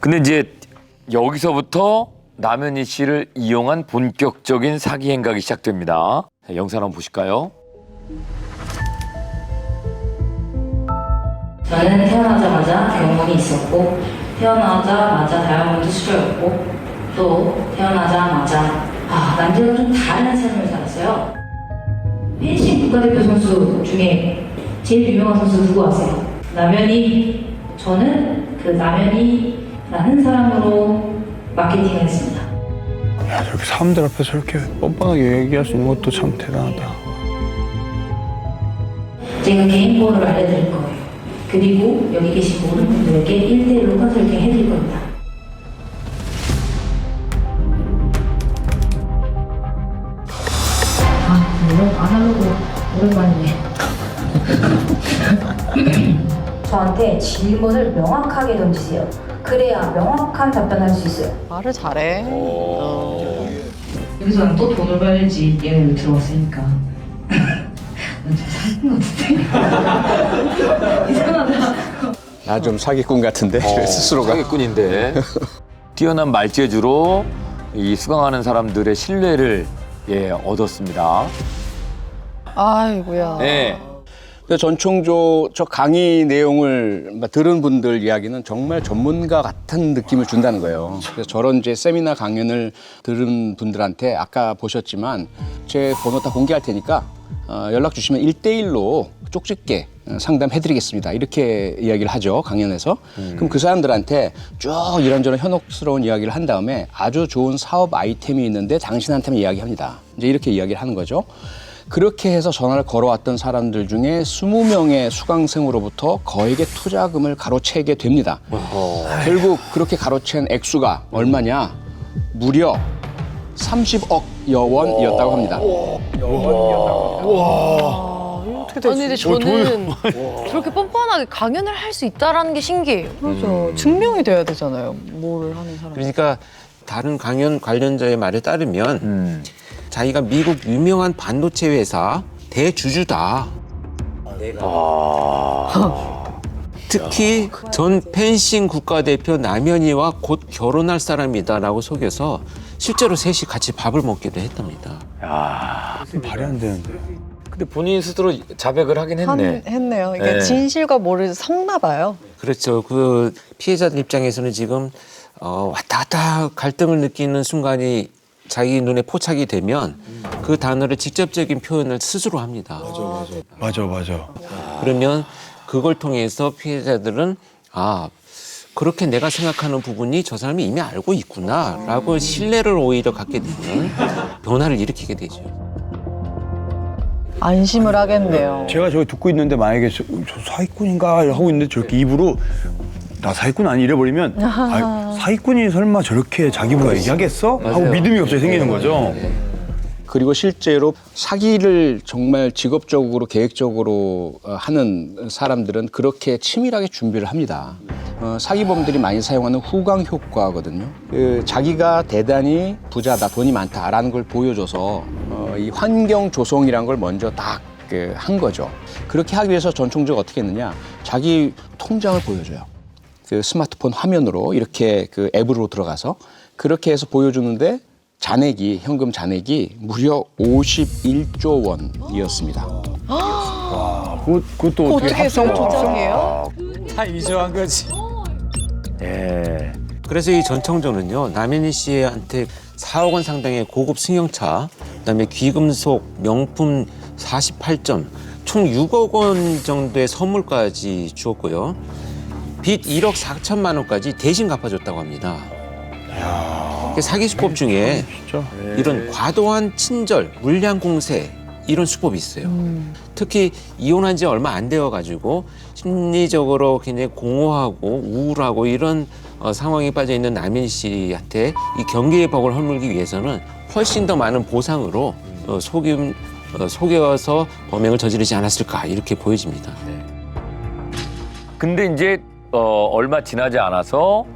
근데 이제 여기서부터 남현희 씨를 이용한 본격적인 사기 행각이 시작됩니다. 자, 영상 한번 보실까요? 저는 태어나자마자 경험이 있었고 태어나자마자 다이아몬드 수저였고 또 태어나자마자 아 남들과 좀 다른 삶을 살았어요. 펜싱 국가대표 선수 중에 제일 유명한 선수 누구 아세요? 남현이 저는 그 남현이라는 사람으로 마케팅을 했습니다. 야, 저렇게 사람들 앞에서 저렇게 뻔뻔하게 얘기할 수 있는 것도 참 대단하다. 제가 개인 번호를 알려드릴 거예요. 그리고 여기 계신 모든 분들에게 1대1로 컨설팅 해드릴 겁니다. 아, 물론 아날로그 오랜만이네. 저한테 질문을 명확하게 던지세요. 그래야 명확한 답변할 수 있어요. 말을 잘해. 여기서는 또 돈을 벌지 얘는 들어왔으니까. 난좀 사는 것 같은데. 이상하다. 나 좀 사기꾼 같은데 스스로가 사기꾼인데 뛰어난 말재주로 이 수강하는 사람들의 신뢰를 예, 얻었습니다. 아이고야. 네. 전총조 저 강의 내용을 막 들은 분들 이야기는 정말 전문가 같은 느낌을 준다는 거예요. 그래서 저런 이제 세미나 강연을 들은 분들한테 아까 보셨지만 제 번호 다 공개할 테니까 어, 연락 주시면 일대일로 쪽집게 어, 상담해드리겠습니다. 이렇게 이야기를 하죠, 강연에서. 그럼 그 사람들한테 쭉 이런저런 현혹스러운 이야기를 한 다음에 아주 좋은 사업 아이템이 있는데 당신한테만 이야기합니다. 이제 이렇게 이야기를 하는 거죠. 그렇게 해서 전화를 걸어왔던 사람들 중에 20명의 수강생으로부터 거액의 투자금을 가로채게 됩니다. 결국 그렇게 가로챈 액수가 얼마냐? 무려 30억여 원이었다고 합니다. 아니 근데 저는 저렇게 뻔뻔하게 강연을 할 수 있다라는 게 신기해요. 그렇죠. 증명이 돼야 되잖아요. 뭘 하는 사람. 그러니까 다른 강연 관련자의 말에 따르면 음. 자기가 미국 유명한 반도체 회사 대주주다. 특히 전 펜싱 국가대표 남현이와 곧 결혼할 사람이다라고 속여서 실제로 셋이 같이 밥을 먹기도 했답니다. 야. 말이 안 되는데. 근데 본인 스스로 자백을 하긴 했네. 했네요. 이게 네. 진실과 모를 섞나 봐요. 그렇죠. 그 피해자들 입장에서는 지금 어, 왔다 갔다 갈등을 느끼는 순간이 자기 눈에 포착이 되면 그 단어를 직접적인 표현을 스스로 합니다. 맞아, 맞아. 그러면 그걸 통해서 피해자들은 아 그렇게 내가 생각하는 부분이 저 사람이 이미 알고 있구나라고 신뢰를 오히려 갖게 되는 변화를 일으키게 되죠. 안심을 하겠네요. 제가 저기 듣고 있는데 만약에 저, 저 사기꾼인가 하고 있는데 저렇게 입으로 나 사기꾼 아니 이래버리면 아, 사기꾼이 설마 저렇게 자기 보고 얘기하겠어? 하고 맞아요. 믿음이 갑자기 생기는 거죠. 그리고 실제로 사기를 정말 직업적으로 계획적으로 어, 하는 사람들은 그렇게 치밀하게 준비를 합니다. 어, 사기범들이 많이 사용하는 후광 효과거든요. 그 자기가 대단히 부자다, 돈이 많다라는 걸 보여줘서 어, 이 환경 조성이란 걸 먼저 딱 그, 한 거죠. 그렇게 하기 위해서 전총적 어떻게 했느냐? 자기 통장을 보여줘요. 그 스마트폰 화면으로 이렇게 그 앱으로 들어가서 그렇게 해서 보여주는데 잔액이 현금 잔액이 무려 51조 원이었습니다. 아, 그것, 그것도 어떻게 합성 조작이에요? 다 위조한 거지. 예. 그래서 이 전청조는요 남현희 씨한테 4억 원 상당의 고급 승용차, 그다음에 귀금속 명품 48점, 총 6억 원 정도의 선물까지 주었고요. 빚 1억 4천만 원까지 대신 갚아줬다고 합니다. 그 사기 수법 중에 진짜. 이런 과도한 친절, 물량 공세 이런 수법이 있어요. 특히 이혼한 지 얼마 안 되어 가지고 심리적으로 굉장히 공허하고 우울하고 이런 어, 상황에 빠져 있는 남인 씨한테 이 경계의 벽을 허물기 위해서는 훨씬 더 많은 보상으로 어, 속임 어, 속여서 범행을 저지르지 않았을까 이렇게 보여집니다. 근데 이제 어, 얼마 지나지 않아서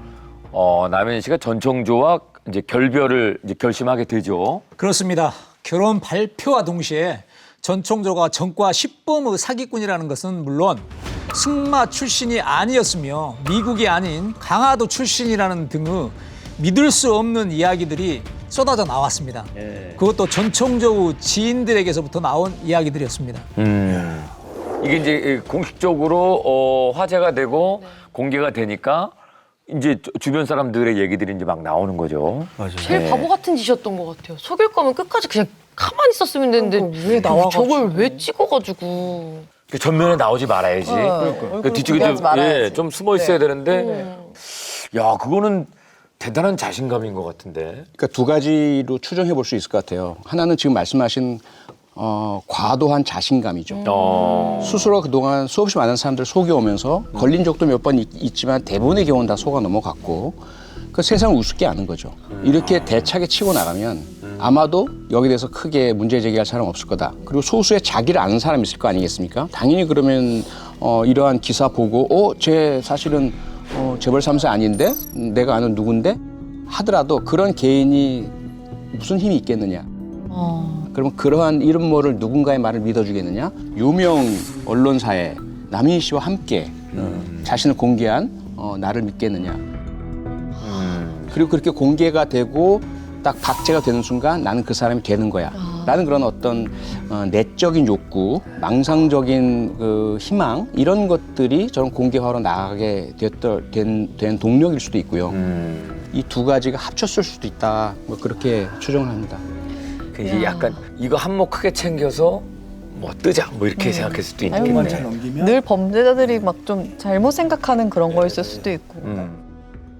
어, 남현희 씨가 전청조와 이제 결별을 이제 결심하게 되죠. 그렇습니다. 결혼 발표와 동시에 전총조가 전과 10범의 사기꾼이라는 것은 물론 승마 출신이 아니었으며 미국이 아닌 강화도 출신이라는 등의 믿을 수 없는 이야기들이 쏟아져 나왔습니다. 그것도 전총조 지인들에게서부터 나온 이야기들이었습니다. 음. 이게 이제 공식적으로 어, 화제가 되고 공개가 되니까 이제 주- 주변 사람들의 얘기들이 이제 막 나오는 거죠. 맞아요. 제일 네. 바보 같은 짓이었던 것 같아요. 속일 거면 끝까지 그냥 가만히 있었으면 되는데 왜 나와가지고 저걸 왜 찍어가지고 그 전면에 나오지 말아야지. 그 뒤쪽에 좀, 예, 좀 숨어 있어야 되는데, 야, 그거는 대단한 자신감인 것 같은데. 그러니까 두 가지로 추정해 볼 수 있을 것 같아요. 하나는 지금 말씀하신 어, 과도한 자신감이죠. 어. 스스로 그동안 수없이 많은 사람들 속여오면서 걸린 적도 몇 번 있지만 대부분의 경우는 다 속아 넘어갔고 그 세상을 우습게 아는 거죠. 이렇게 대차게 치고 나가면 아마도 여기에 대해서 크게 문제 제기할 사람 없을 거다. 그리고 소수의 자기를 아는 사람이 있을 거 아니겠습니까? 당연히 그러면 어, 이러한 기사 보고 어, 쟤 사실은 어, 재벌 3세 아닌데? 음, 내가 아는 누군데? 하더라도 그런 개인이 무슨 힘이 있겠느냐. 그러면 그러한 이름모를 누군가의 말을 믿어주겠느냐? 유명 언론사에 남인 씨와 함께 자신을 공개한 어, 나를 믿겠느냐? 그리고 그렇게 공개가 되고 딱 박제가 되는 순간 나는 그 사람이 되는 거야. 라는 그런 어떤 어, 내적인 욕구, 망상적인 그 희망 이런 것들이 저는 공개화로 나가게 됐던 된, 된 동력일 수도 있고요. 이 두 가지가 합쳤을 수도 있다. 뭐 그렇게 추정을 합니다. 그 이게 약간 이거 한몫 크게 챙겨서 뭐 뜨자 뭐 이렇게 생각할 수도 있겠네. 넘기면? 늘 범죄자들이 막 좀 잘못 생각하는 그런 거였을 수도 있고. 음.